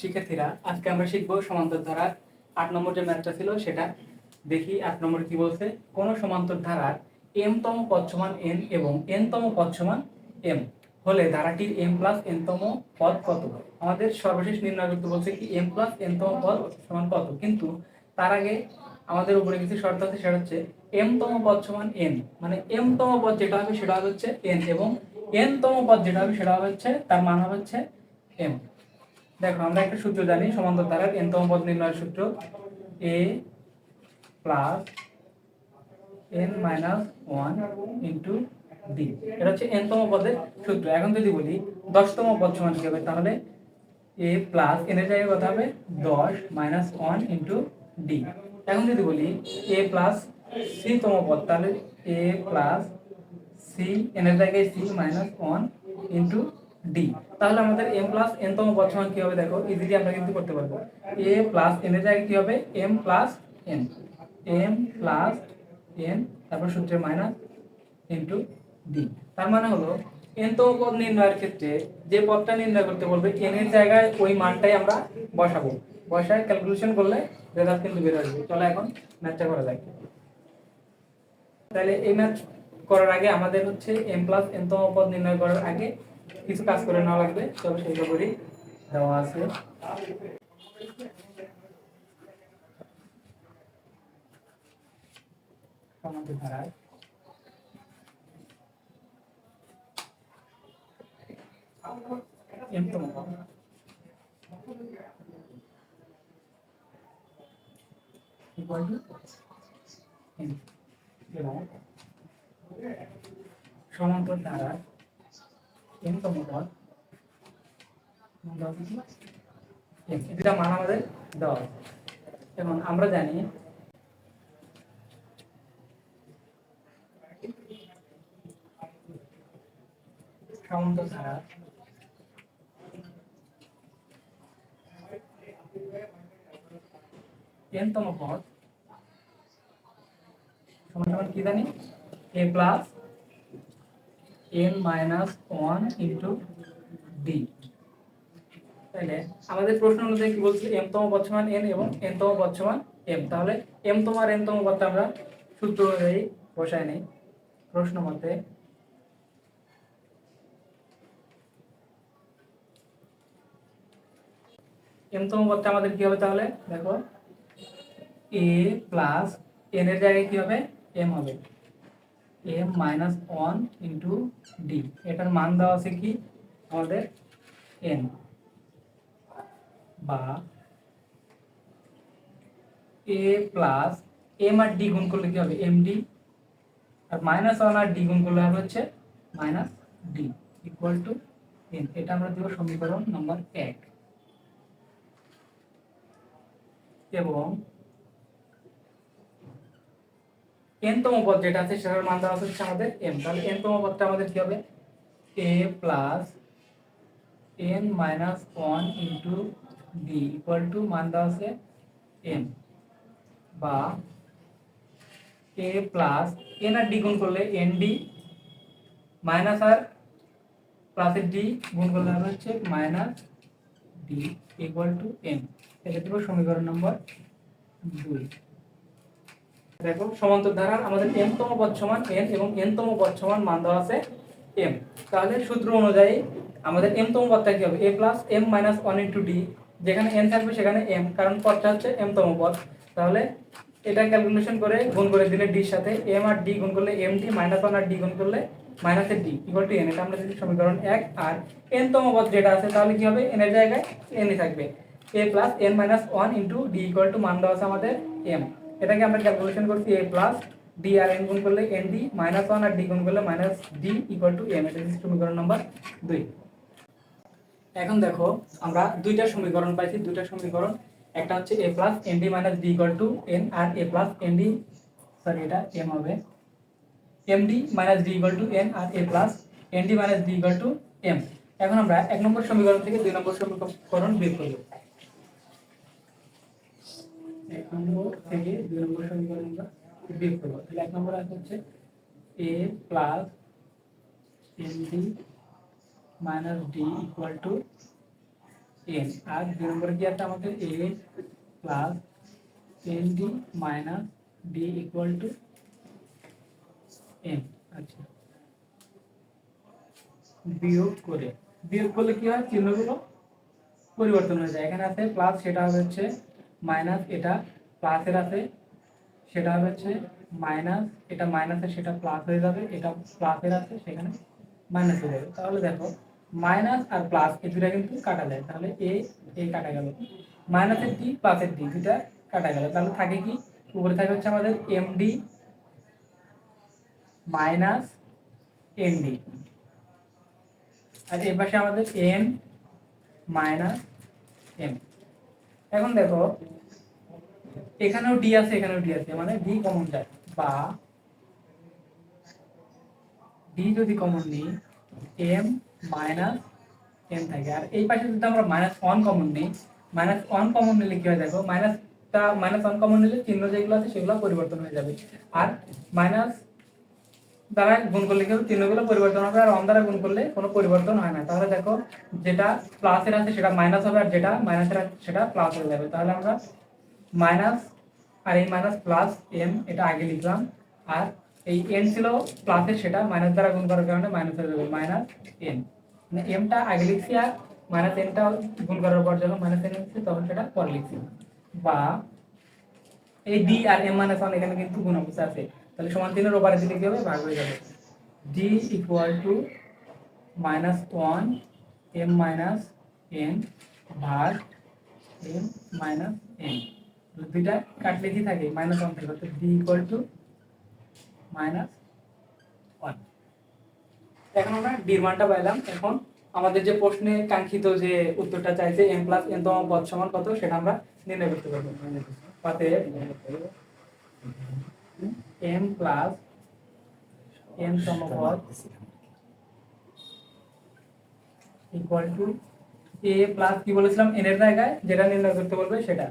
শিক্ষার্থীরা, আজকে আমরা শিখব সমান্তর ধারার আট নম্বর যে ম্যাথটা ছিল সেটা। দেখি আট নম্বর কি বলছে? কোন সমান্তর ধারার এম তম পদ সমান এন এবং এন তম পদ সমান এম হলে ধারাটির এম প্লাস এন তম পদ কত? আমাদের সর্বশেষ নির্ণয় করতে বলছে কি এম প্লাস এন তম পদ সমান কত? কিন্তু তার আগে আমাদের উপরে কিছু শর্ত আছে, সেটা হচ্ছে এম তম পদ সমান এন মানে এম তম পদ যেটা হবে সেটা হচ্ছে এন এবং এন তম পদ যেটা হবে সেটা হচ্ছে, তার মান হবে হচ্ছে এম দেখো, আমরা একটা সূত্র জানি সমান্তর ধারার n তম পদ নির্ণয়ের সূত্র a plus n minus one into D এটা হচ্ছে n তম পদের সূত্র। এখন যদি বলি দশতম পদ সমান কি হবে? তাহলে a প্লাস n এর জায়গায় কত হবে? দশ মাইনাস ওয়ান ইন্টু ডি এখন যদি বলি, a প্লাস সি তম পদ, তাহলে a প্লাস সি n এর জায়গায় C minus one into D তাহলে আমাদের m প্লাস n তম পদ সমান কি হবে? দেখো ইজিলি আমরা কিন্তু করতে পারব। A প্লাস n এর জায়গায় কি হবে? M plus n m plus n, তারপর সূত্রে মাইনাস ইন্টু ডি তার মানে হলো, n তম পদ নির্ণয়ের ক্ষেত্রে যে পদটা নির্ণয় করতে বলবে, n এর জায়গায় ওই মানটাই আমরা বসাবো। বসায় ক্যালকুলেশন করলে রেজাল্ট কিন্তু বের আসবে চলো এখন ম্যাথটা করা যাক। তাহলে এই ম্যাথ করার আগে আমাদের হচ্ছে এম প্লাস n তম পদ নির্ণয় করার আগে কিছু কাজ করে নেওয়া লাগবে চলো সেগুলো করি দেওয়া আছে। ধারায়। এবং সমান্তর ধারা মান আমাদের আমরা জানি সমান্তর ধারা n তম পদ সমান কি জানি? A plus n minus one into D তাহলে আমাদের প্রশ্ন অনুযায়ী কি বলছে? m তম পদ সমান n এবং n তম পদ সমান m তাহলে m তম আর n তম পদটা আমরা সূত্র অনুযায়ী বসাই নেই। প্রশ্ন মতে m তম পদটা আমাদের কি হবে তাহলে? দেখো, a প্লাস n এর জায়গায় কি হবে? m হবে। M minus one into D এটার মান দেওয়া আছে কি? আমাদের n বা a প্লাস m আর d গুণ করলে কি হবে? md আর মাইনাস ওয়ান আর d গুণ করলে হবে হচ্ছে minus d equal to n. এটা আমরা দেব সমীকরণ নম্বর এক। এবং n তম পদ যেটা আছে, সেটার মান দেওয়া হচ্ছে আমাদের এম তাহলে এনতম পদটা আমাদের কি হবে? A plus N minus one into D equal to মান দেওয়া আছে m বা এ প্লাস এন আর ডি গুণ করলে এন ডি মাইনাস আর প্লাসের ডি গুণ করলে হচ্ছে মাইনাস ডি ইকুয়াল টু এটা দেবো সমীকরণ নম্বর দুই। দেখো, সমান্তর ধারার আমাদের m তম পদ সমান n এবং n তম পদ সমান মান দেওয়া আছে এম তাহলে সূত্র অনুযায়ী আমাদের m তম পদটা কি হবে? A plus M minus one into D যেখানে এন থাকবে সেখানে এম কারণ পদটা হচ্ছে m তম পদ। তাহলে এটা ক্যালকুলেশন করে গুণ করে দিলে ডির সাথে এম আর ডি গুণ করলে এম ডি মাইনাস ওয়ান আর ডি গুণ করলে মাইনাসের ডি ইকুয়াল টু এন এটা আমরা যদি সমীকরণ এক আর n তম পদ যেটা আছে, তাহলে কি হবে? n এর জায়গায় n ই থাকবে। A plus n minus one into D equal to মান দেওয়া আছে আমাদের m এটাকে আমরা ক্যালকুলেশন করছি এ প্লাস ডি আর n গুণ করলে এন ডি মাইনাস ওয়ান আর ডি গুণ করলে minus D equal to M এটা সমীকরণ নম্বর দুই। এখন দেখো, আমরা দুইটা সমীকরণ পাইছি, দুইটা সমীকরণ। একটা হচ্ছে A plus N D minus D equal to N R A plus N D sorry এটা এম হবে। M D minus D equal to N R A plus N D minus D equal to M এখন আমরা এক নম্বর সমীকরণ থেকে দুই নম্বর সমীকরণ বের করব। এক নম্বর থেকে দুই নম্বর সমীকরণ আমরা বের করব। তাহলে এক নম্বর আছে হচ্ছে a plus N D minus D equal to N আর দুই নম্বরে কি আছে আমাদের? A plus N D minus D equal to N আচ্ছা। বিয়োগ করে। বিয়োগ করলে কি হয়? চিহ্নগুলো পরিবর্তন হয়ে যায়। এখানে আছে প্লাস সেটা হচ্ছে মাইনাস এটা প্লাসের আছে, সেটা হচ্ছে মাইনাস, এটা মাইনাসের সেটা প্লাস হয়ে যাবে, এটা প্লাসের আছে, সেখানে মাইনাস হয়ে যাবে। তাহলে দেখো, মাইনাস আর প্লাস এই দুটা কিন্তু কাটা যায়। তাহলে এ এ কাটা গেল। মাইনাসের ডি প্লাসের ডি দুটা কাটা গেল। তাহলে থাকে কি? উপরে থাকে হচ্ছে আমাদের এমডি মাইনাস এনডি আর এর পাশে আমাদের এন মাইনাস এম এখন দেখো, এখানেও ডি আছে, এখানেও ডি আছে মানে ডি কমন যায়। বা ডি যদি কমন নিই এম মাইনাস এম থাকে। আর এই পাশে যদি আমরা মাইনাস ওয়ান কমন নিই মাইনাস ওয়ান কমন নিলে কি হয় দেখো মাইনাসটা মাইনাস ওয়ান কমন নিলে চিহ্ন যেগুলো আছে সেগুলো পরিবর্তন হয়ে যাবে। আর মাইনাস দ্বারা গুণ করলে কি হবে? চিহ্নগুলো পরিবর্তন হবে আর অন দ্বারা গুণ করলে কোনো পরিবর্তন হয় না। তাহলে দেখো যেটা প্লাসের আছে সেটা মাইনাস হবে আর যেটা মাইনাসের আছে সেটা প্লাস হয়ে যাবে। তাহলে আমরা মাইনাস আর এই মাইনাস প্লাস এম এটা আগে লিখলাম। আর এই এন ছিল প্লাসের সেটা মাইনাস দ্বারা গুণ করার কারণে মাইনাস হয়ে যাবে মাইনাস এন মানে এমটা আগে লিখছি আর মাইনাস এনটা গুণ করার পর যখন মাইনাস এন লিখছি তখন সেটা পরে লিখছি। বা এই ডি আর এম মাইনাস ওয়ান এখানে কিন্তু গুণ অবস্থা আছে। তাহলে সমান তিনের ওপারে দিলে কি ভাগ হয়ে যাবে। D equal to minus one M minus N ভাগ এম মাইনাস এন দুইটা কাটলে কি থাকে? মাইনাস ওয়ান থাকে। অর্থাৎ D equal to minus one এখন আমরা ডির মানটা পাইলাম। এখন আমাদের যে প্রশ্নে কাঙ্ক্ষিত যে উত্তরটা চাইছে এম প্লাস এন তম পদ সমান কত? সেটা আমরা নির্ণয় করতে পারব। পাতে এম প্লাস এন তম পদ ইকুয়াল টু এ প্লাস কি বলেছিলাম? এন এর জায়গায় যেটা নির্ণয় করতে বলবে সেটা।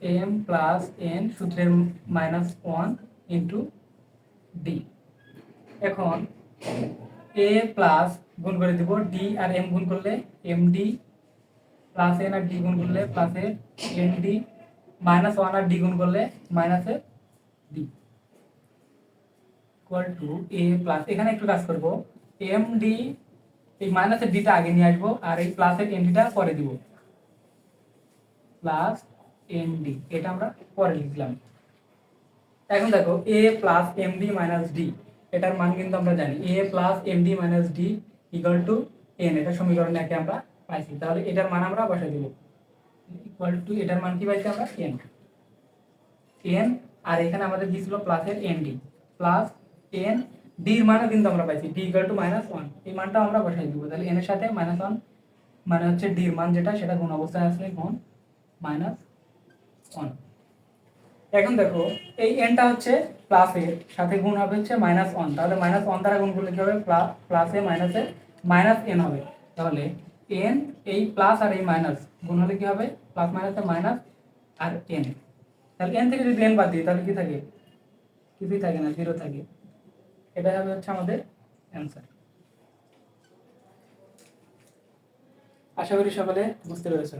এম প্লাস এন সূত্রের মাইনাস ওয়ান ইন্টু ডি। এখন এ প্লাস গুণ করে দিব ডি আর এম গুণ করলে এম ডি প্লাস এন আর ডি গুণ করলে প্লাসে এন ডি মাইনাস ওয়ান আর ডি গুণ করলে মাইনাসে D equal to A plus এখানে একটু কাজ করব। এম ডি এই মাইনাসের ডিটা আগে নিয়ে আসব, আর এই প্লাসের এন ডিটা পরে দিব। প্লাস এন ডি এটা আমরা পরে লিখলাম। এখন দেখো A plus M D minus D এটার মান কিন্তু আমরা জানি। A plus M D minus D equal to N এটা সমীকরণ একে আমরা পাইছি। তাহলে এটার মান আমরা বসাই দিব। ইকুয়াল টু এটার মান কি পাইছি আমরা? এন এন আর এখানে আমাদের দিয়েছিল প্লাসের এন ডি প্লাস এন ডির মানও কিন্তু আমরা পাইছি। D equal to minus one এই মানটাও আমরা বসাই দিব। তাহলে এন এর সাথে মাইনাস ওয়ান মানে হচ্ছে ডির মান যেটা, সেটা গুণ অবস্থায় আসলে গুণ মাইনাস ওয়ান এখন দেখো, এই এনটা হচ্ছে প্লাসের সাথে গুণ হবে হচ্ছে মাইনাস ওয়ান তাহলে মাইনাস ওয়ান দ্বারা গুণ করলে কি হবে? প্লাস প্লাসে মাইনাসে মাইনাস এন হবে। তাহলে এন এই প্লাস আর এই মাইনাস গুণ হলে কি হবে? প্লাস মাইনাসে মাইনাস আর এন তাহলে এন থেকে যদি এন বাদ দিই, তাহলে কি থাকে? কিছুই থাকে না জিরো থাকে। এটা হবে হচ্ছে আমাদের অ্যান্সার আশা করি সকলে বুঝতে পেরেছ।